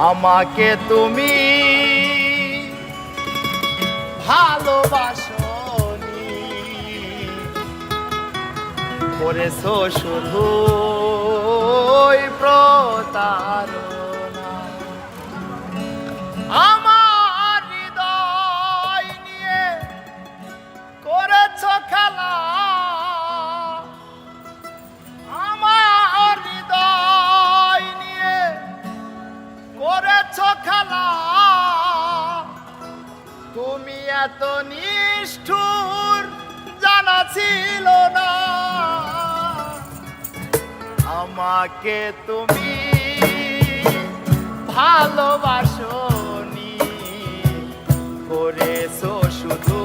আমাকে তুমি ভালোবাসনি করেছ শুধু এত নিষ্ঠুর জানা ছিল না। আমাকে তুমি ভালোবাসনি করেছ শুধু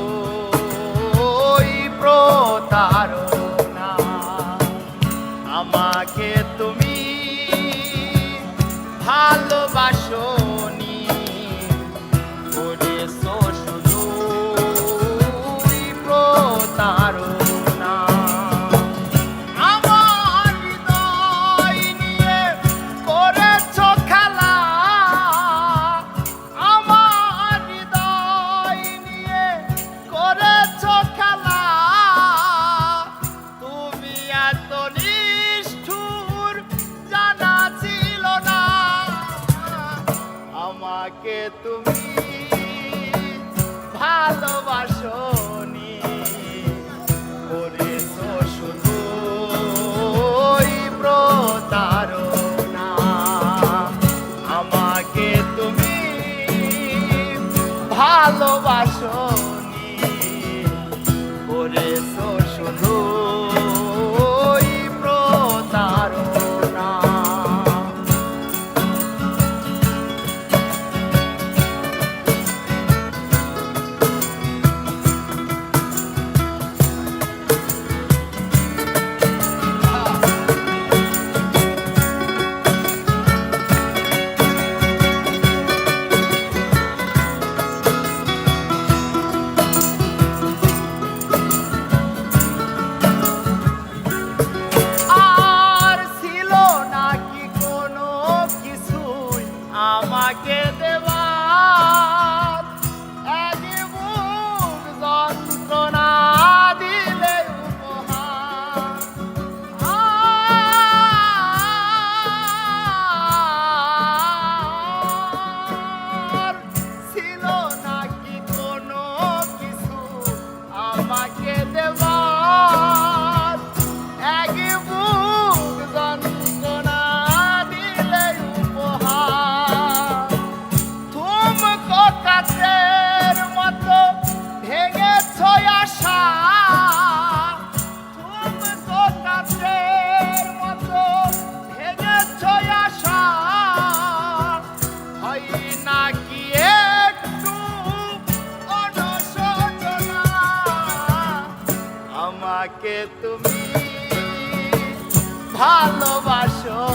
Oh. my game. আমাকে তুমি ভালোবাসো।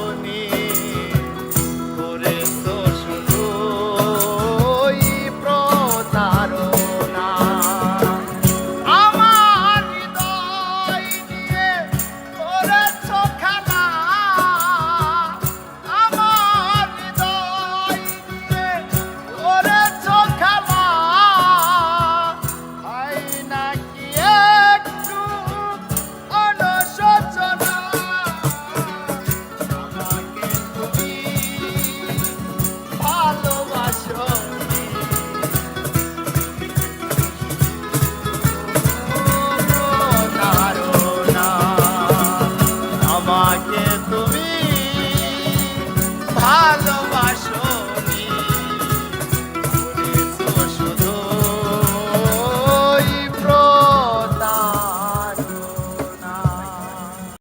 I love